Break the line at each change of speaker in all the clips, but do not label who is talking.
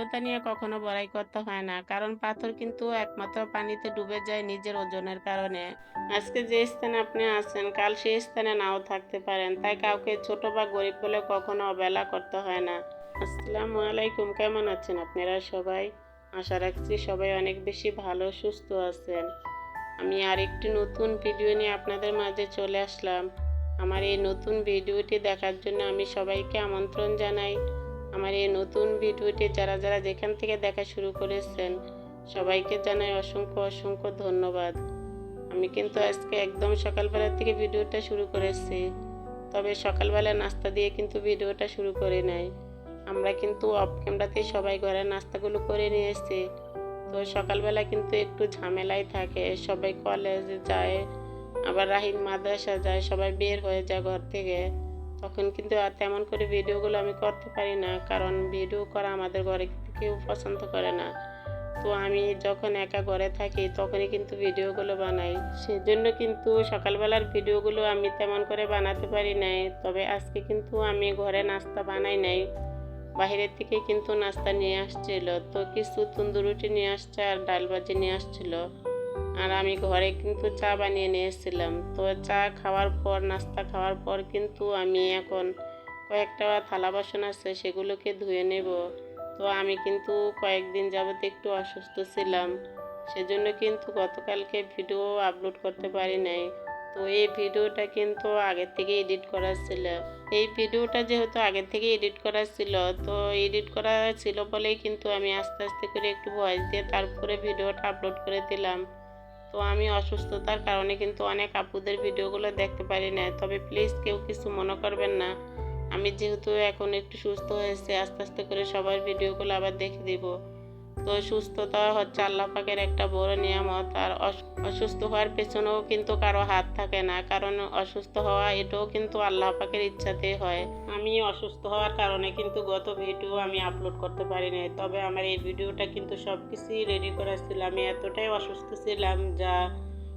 যোগ্যতা নিয়ে কখনো বড়াই করতে হয় না। কারণ পাথর কিন্তু একমাত্র পানিতে ডুবে যায় নিজের ওজনের কারণে। আজকে যে স্থানে আপনি আছেন, কাল সেই স্থানে নাও থাকতে পারেন। তাই কাউকে ছোট বা গরিব বলে কখনো অবহেলা করতে হয় না। আসসালামু আলাইকুম, কেমন আছেন আপনারা সবাই? আশা রাখছি সবাই অনেক বেশি ভালো, সুস্থ আছেন। আমি আরেকটি নতুন ভিডিও নিয়ে আপনাদের মাঝে চলে আসলাম। আমার এই নতুন ভিডিওটি দেখার জন্য আমি সবাইকে আমন্ত্রণ জানাই। আমার এই নতুন ভিডিওটি যারা যারা যেখান থেকে দেখা শুরু করেছেন, সবাইকে জানাই অসংখ্য অসংখ্য ধন্যবাদ। আমি কিন্তু আজকে একদম সকালবেলা থেকে ভিডিওটা শুরু করেছি, তবে সকালবেলা নাস্তা দিয়ে কিন্তু ভিডিওটা শুরু করে নাই। আমরা কিন্তু অফ ক্যামেরাতেই সবাই ঘরের নাস্তাগুলো করে নিয়েছি। তো সকালবেলা কিন্তু একটু ঝামেলাই থাকে, সবাই কলেজে যায়, আবার রাহিন মাদ্রাসা যায়, সবাই বের হয়ে যায় ঘর থেকে। তখন কিন্তু আর তেমন করে ভিডিওগুলো আমি করতে পারি না, কারণ ভিডিও করা আমাদের ঘরে কেউ পছন্দ করে না। তো আমি যখন একা ঘরে থাকি তখনই কিন্তু ভিডিওগুলো বানাই। সেজন্য কিন্তু সকালবেলার ভিডিওগুলো আমি তেমন করে বানাতে পারি নাই। তবে আজকে কিন্তু আমি ঘরে নাস্তা বানাই নাই। বাইরের থেকে কিন্তু নাস্তা নিয়ে আসছিল। তো কিছু তন্দুরুটি নিয়ে আসছে আর ডাল ভাজি নিয়ে আসছিল। আর আমি ঘরে কিন্তু চা বানিয়ে নিয়ে এসেছিলাম। তো চা খাওয়ার পর, নাস্তা খাওয়ার পর কিন্তু আমি এখন কয়েকটা থালা বাসন আছে, সেগুলোকে ধুয়ে নেব। তো আমি কিন্তু কয়েকদিন যাবত একটু অসুস্থ ছিলাম। সেজন্য কিন্তু গতকালকে ভিডিও আপলোড করতে পারি নাই। তো এই ভিডিওটা কিন্তু আগের থেকে এডিট করা ছিল। এই ভিডিওটা যেহেতু আগের থেকে এডিট করা ছিল, তো এডিট করা ছিল বলেই কিন্তু আমি আস্তে আস্তে করে একটু ভয়েস দিয়ে তারপরে ভিডিওটা আপলোড করে দিলাম। তো আমি অসুস্থতার কারণে কিন্তু অনেক আপুদের ভিডিওগুলো দেখতে পারি না। তবে প্লিজ কেউ কিছু মনে করবেন না। আমি যেহেতু এখন একটু সুস্থ হয়েছে, আস্তে আস্তে করে সবার ভিডিওগুলো আবার দেখে দিব। তো সুস্থতা হচ্ছে আল্লাহ পাকের একটা বড় নিয়ামত। আর অস- অসুস্থ হওয়ার পেছনেও কিন্তু কারও হাত থাকে না। কারণ অসুস্থ হওয়া এটাও কিন্তু আল্লাহ পাকের ইচ্ছাতেই হয়। আমি অসুস্থ হওয়ার কারণে কিন্তু গত ভিডিও আমি আপলোড করতে পারিনি। তবে আমার এই ভিডিওটা কিন্তু সব কিছুই রেডি করা ছিল আমি এতটাই অসুস্থ ছিলাম যা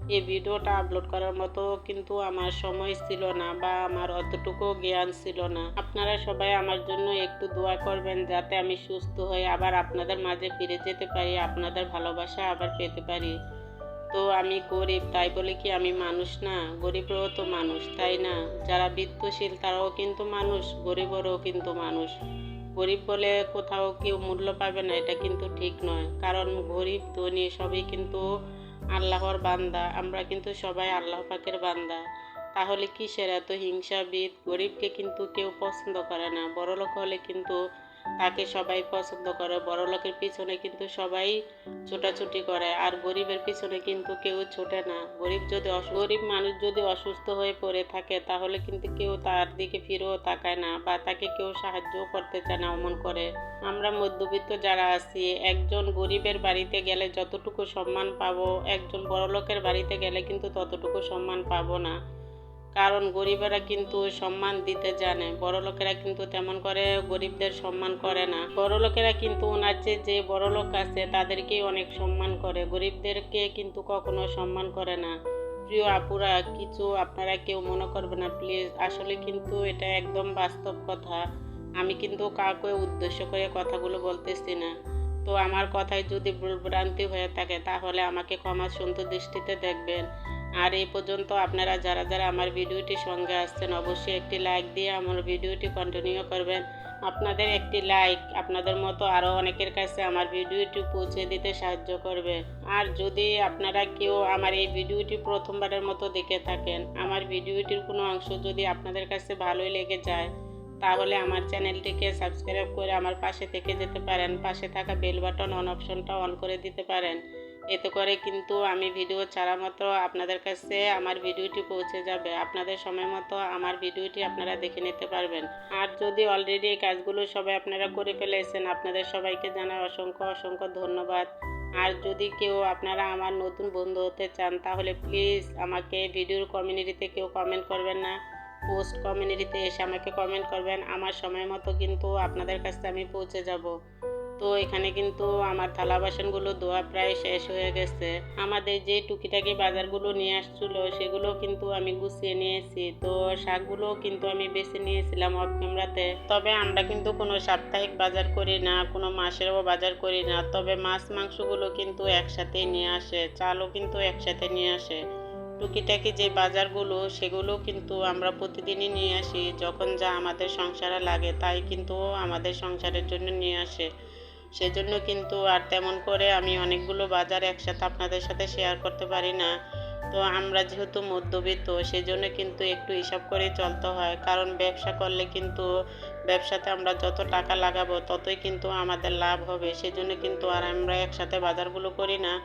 এই ভিডিওটা আপলোড করার মতো কিন্তু আমার সময় ছিল না বা আমার অতটুকু জ্ঞান ছিল না। আপনারা সবাই আমার জন্য একটু দোয়া করবেন যাতে আমি সুস্থ হয়ে আবার আপনাদের মাঝে ফিরে যেতে পারি, আপনাদের ভালোবাসা আবার পেতে পারি। তো আমি গরিব, তাই বলে কি আমি মানুষ না, গরিবরাও তো মানুষ, তাই না? যারা বিত্তশীল তারাও কিন্তু মানুষ, গরিবরাও কিন্তু মানুষ। গরিব বলে কোথাও কেউ মূল্য পাবে না, এটা কিন্তু ঠিক নয়। কারণ গরিব, ধনী সবই কিন্তু আল্লাহর বান্দা, আমরা কিন্তু সবাই আল্লাহ পাকের বান্দা। তাহলে কিসের এত হিংসাবিদ? গরিবকে কিন্তু কেউ পছন্দ করে না, বড়লোক হলে কিন্তু তাকে সবাই পছন্দ করে। বড়লোকের পিছনে কিন্তু সবাই ছোটাছুটি করে আর গরিবের পিছনে কিন্তু কেউ ছোটে না। গরিব যদি গরিব মানুষ যদি অসুস্থ হয়ে পড়ে থাকে, তাহলে কিন্তু কেউ তার দিকে ফিরেও তাকায় না বা তাকে কেউ সাহায্যও করতে চায় না অমন করে। আমরা মধ্যবিত্ত যারা আছি, একজন গরিবের বাড়িতে গেলে যতটুকু সম্মান পাবো, একজন বড়লোকের বাড়িতে গেলে কিন্তু ততটুকু সম্মান পাবো না। কারণ গরিবেরা কিন্তু সম্মান দিতে জানে বড় লোকেরা কিন্তু তেমন করে গরিবদের সম্মান করে না। বড় লোকেরা কিন্তু ওনার যে যে বড় লোক আছে, তাদেরকেই অনেক সম্মান করে। গরিবদেরকে কিন্তু কখনো সম্মান করে না। প্রিয় আপুরা, কিছু আপনারা কেউ মনে করবে না, প্লিজ। আসলে কিন্তু এটা একদম বাস্তব কথা। আমি কিন্তু কাউকে উদ্দেশ্য করে কথাগুলো বলতেছি না। তো আমার কথায় যদি ভুলভ্রান্তি হয়ে থাকে, তাহলে আমাকে ক্ষমা সুন্দর দৃষ্টিতে দেখবেন। আর এই পর্যন্ত আপনারা যারা যারা আমার ভিডিওটি সঙ্গে আসছেন, অবশ্যই একটি লাইক দিয়ে আমার ভিডিওটি কন্টিনিউ করবেন। আপনাদের একটি লাইক আপনাদের মতো আরও অনেকের কাছে আমার ভিডিওটি পৌঁছে দিতে সাহায্য করবে। আর যদি আপনারা কেউ আমার এই ভিডিওটি প্রথমবারের মতো দেখে থাকেন, আমার ভিডিওটির কোনো অংশ যদি আপনাদের কাছে ভালোই লেগে যায়, তাহলে আমার চ্যানেলটিকে সাবস্ক্রাইব করে আমার পাশে থেকে যেতে পারেন। পাশে থাকা বেল বাটন অন অপশনটা অন করে দিতে পারেন। এতে করে কিন্তু আমি ভিডিও ছাড়া মতো আপনাদের কাছে আমার ভিডিওটি পৌঁছে যাবে। আপনাদের সময় মতো আমার ভিডিওটি আপনারা দেখে নিতে পারবেন। আর যদি অলরেডি এই কাজগুলো সবাই আপনারা করে ফেলেছেন, আপনাদের সবাইকে জানাই অসংখ্য অসংখ্য ধন্যবাদ। আর যদি কেউ আপনারা আমার নতুন বন্ধু হতে চান, তাহলে প্লিজ আমাকে ভিডিওর কমিউনিটিতে কেউ কমেন্ট করবেন না। পোস্ট কমিউনিটিতে এসে আমাকে কমেন্ট করবেন। আমার সময় মতো কিন্তু আপনাদের কাছে আমি পৌঁছে যাব। তো এখানে কিন্তু আমার থালা বাসনগুলো ধোয়া প্রায় শেষ হয়ে গেছে। আমাদের যে টুকিটাকি বাজারগুলো নিয়ে আসছিল, সেগুলো কিন্তু আমি গুছিয়ে নিয়েছি। তো শাকগুলো কিন্তু আমি বেছে নিয়েছিলাম অফ ক্যামেরাতে। তবে আমরা কিন্তু কোনো সাপ্তাহিক বাজার করি না, কোনো মাসেরও বাজার করি না। তবে মাছ মাংসগুলো কিন্তু একসাথে নিয়ে আসে, চালও কিন্তু একসাথে নিয়ে আসে। টুকিটাকি যে বাজারগুলো, সেগুলো কিন্তু আমরা প্রতিদিনই নিয়ে আসি। যখন যা আমাদের সংসারে লাগে, তাই কিন্তু আমাদের সংসারের জন্য নিয়ে আসে। সেজন্য কিন্তু আর তেমন করে আমি অনেকগুলো বাজার একসাথে আপনাদের সাথে শেয়ার করতে পারি না। তো আমরা যেহেতু মধ্যবিত্ত, সেজন্য কিন্তু একটু হিসাব করে চলতে হয়। কারণ ব্যবসা করলে কিন্তু ব্যবসাতে আমরা যত টাকা লাগাবো, ততই কিন্তু আমাদের লাভ হবে। সেজন্য কিন্তু আর আমরা একসাথে বাজারগুলো করি না।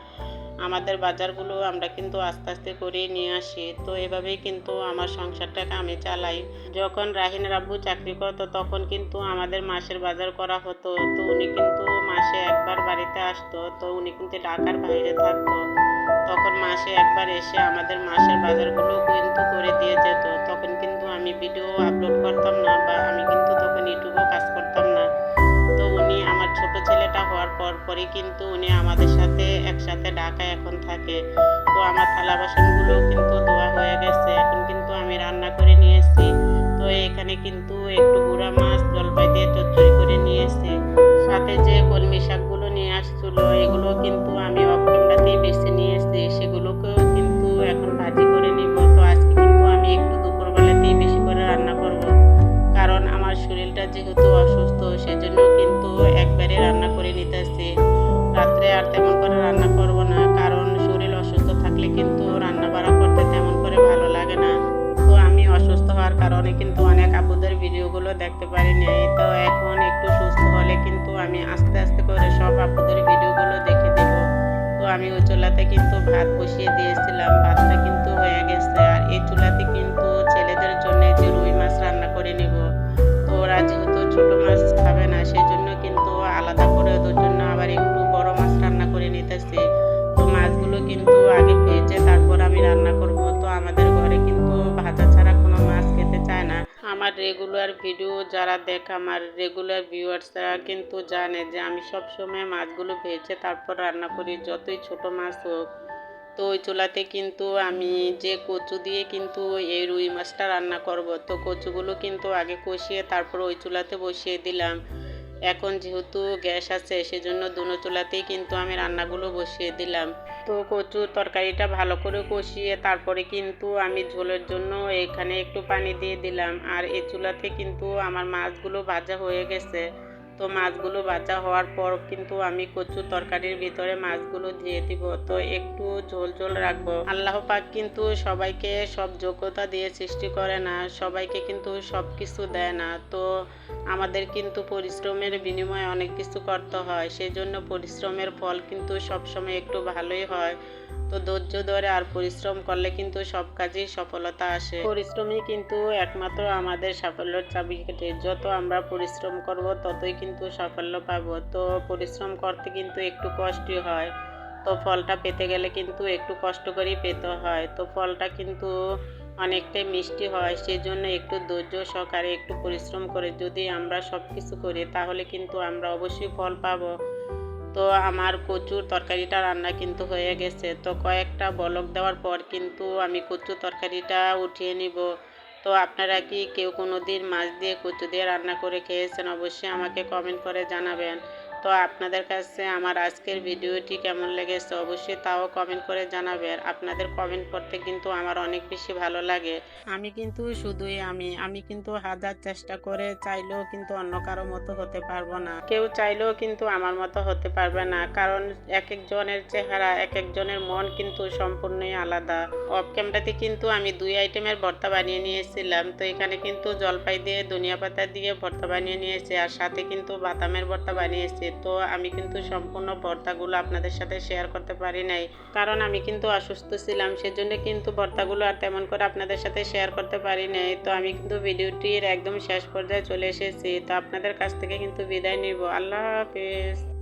আমাদের বাজারগুলো আমরা কিন্তু আস্তে আস্তে করে নিয়ে আসি। তো এভাবেই কিন্তু আমার সংসারটাকে আমি চালাই। যখন রাহিনের আব্বু চাকরি করতো, তখন কিন্তু আমাদের মাসের বাজার করা হতো। তো উনি কিন্তু মাসে একবার বাড়িতে আসতো, তো উনি কিন্তু ঢাকার বাইরে থাকতো। তখন মাসে একবার এসে আমাদের মাসের বাজারগুলো কিন্তু করে দিয়ে যেত। তখন কিন্তু আমি ভিডিও আপলোড করতাম না বা আমি কিন্তু তখন ইউটিউবেও কাজ করতাম না। তো উনি আমার ছোট ছেলেটা হওয়ার পর পরই কিন্তু উনি আমাদের সাথে একসাথে ঢাকায় এখন থাকে। তো আমার থালা বাসনগুলো কিন্তু ধোয়া হয়ে গেছে। এখন কিন্তু আমি রান্না করে নিয়েছি তো এখানে কিন্তু একটু গুঁড়া মাছ, জলপাই দিয়ে চচ্চড়ি করে নিয়েছি সাথে যে কলমি শাকগুলো নিয়ে আসছিল, এগুলো কিন্তু আমি অফ বেছে নিয়েছি সেগুলোকেও কিন্তু এখন ভাজি করে নিব। তো আজকে কিন্তু আমি একটু দুপুরবেলাতেই বেশি করে রান্না করব। কারণ আমার শরীরটা যেহেতু অসুস্থ, সেজন্য কিন্তু একবারে রান্না করে নিতেছি রাত্রে আর তেমন করে রান্না করব না, কারণ শরীর অসুস্থ থাকলে কিন্তু রান্না বাড়া করতে তেমন করে ভালো লাগে না। তো আমি অসুস্থ হওয়ার কারণে কিন্তু অনেক আপুদের ভিডিওগুলো দেখতে পারিনি। তো এখন একটু সুস্থ হলে কিন্তু আমি আস্তে আস্তে করে সব আপুদের ভিডিওগুলো দেখে দেব। তো আমি ওই চুলাতে কিন্তু ভাত বসিয়ে দিয়েছিলাম। ভাতটা কিন্তু হয়ে গেছে। আর এই চুলাতে কিন্তু ছেলেদের জন্য যে রুই মাছ রান্না করে নিব। তো ওরা যেহেতু ছোট মাছ খাবে না সেই জন্য কিন্তু আলাদা করে ওদের আমার রেগুলার ভিডিও যারা দেখে আমার রেগুলার ভিউয়ার্সরা কিন্তু জানে যে আমি সব সময় মাছগুলো ভেজে তারপর রান্না করি, যতই ছোট মাছ হোক। তো ওই চুলাতে কিন্তু আমি যে কচু দিয়ে কিন্তু এই রুই মাছটা রান্না করব, তো কচুগুলো কিন্তু আগে কষিয়ে তারপর ওই চুলাতে বসিয়ে দিলাম। এখন যেহেতু গ্যাস আছে, সেজন্য দুনো চুলাতেই কিন্তু আমি রান্নাগুলো বসিয়ে দিলাম। তো কচু তরকারিটা ভালো করে কষিয়ে তারপরে কিন্তু আমি ঝোলের জন্য এখানে একটু পানি দিয়ে দিলাম। আর এই চুলাতে কিন্তু আমার মাছগুলো ভাজা হয়ে গেছে। তো মাছগুলো ভাজা হওয়ার পর কিন্তু আমি কচু তরকারির ভিতরে মাছগুলো দিয়ে দিব। তো একটু ঝোল ঝোল রাখব। আল্লাহ পাক কিন্তু সবাইকে সব যোগ্যতা দিয়ে সৃষ্টি করে না, সবাইকে কিন্তু সব কিছু দেয় না। তো আমাদের কিন্তু পরিশ্রমের বিনিময়ে অনেক কিছু করতে হয় সেই জন্য পরিশ্রমের ফল কিন্তু সবসময় একটু ভালোই হয়। তো ধৈর্য ধরে আর পরিশ্রম করলে কিন্তু সব কাজেই সফলতা আসে। পরিশ্রমই কিন্তু একমাত্র আমাদের সাফল্যের চাবিকাঠি যত আমরা পরিশ্রম করব, ততই কিন্তু সাফল্য পাবো। তো পরিশ্রম করতে কিন্তু একটু কষ্টই হয়। তো ফলটা পেতে গেলে কিন্তু একটু কষ্ট করেই পেতে হয়। তো ফলটা কিন্তু অনেকটাই মিষ্টি হয় সেই জন্য একটু ধৈর্য সহকারে একটু পরিশ্রম করে যদি আমরা সব কিছু করি, তাহলে কিন্তু আমরা অবশ্যই ফল পাবো। তো আমার কচুর তরকারিটা রান্না কিন্তু হয়ে গেছে। তো কয়েকটা বলক দেওয়ার পর কিন্তু আমি কচুর তরকারিটা উঠিয়ে নিব। তো আপনারা কি কেউ কোনো দিন মাছ দিয়ে কচু দিয়ে রান্না করে খেয়েছেন? অবশ্যই আমাকে কমেন্ট করে জানাবেন। তো আপনাদের কাছে আমার আজকের ভিডিওটি কেমন লেগেছে অবশ্যই তাও কমেন্ট করে জানাবেন আপনাদের কমেন্ট করতে কিন্তু আমার অনেক বেশি ভালো লাগে। আমি কিন্তু শুধুই আমি আমি কিন্তু হাজার চেষ্টা করে চাইলেও কিন্তু অন্য কারও মতো হতে পারব না। কেউ চাইলেও কিন্তু আমার মতো হতে পারবে না। কারণ এক একজনের চেহারা এক একজনের মন কিন্তু সম্পূর্ণই আলাদা। অফ ক্যামেরাতে কিন্তু আমি দুই আইটেমের ভর্তা বানিয়ে নিয়েছিলাম। তো এখানে কিন্তু জলপাই দিয়ে, ধনিয়া পাতা দিয়ে ভর্তা বানিয়ে নিয়েছি। আর সাথে কিন্তু বাদামের ভর্তা বানিয়েছি। তো আমি কিন্তু সম্পূর্ণ ভর্তাগুলো আপনাদের সাথে শেয়ার করতে পারি নাই, কারণ আমি কিন্তু অসুস্থ ছিলাম, সেজন্য কিন্তু ভর্তাগুলো আর তেমন করে আপনাদের সাথে শেয়ার করতে পারি নাই। তো আমি কিন্তু ভিডিওটির একদম শেষ পর্যায়ে চলে এসেছি, তো আপনাদের কাছ থেকে কিন্তু বিদায় নিব। আল্লাহ হাফিজ।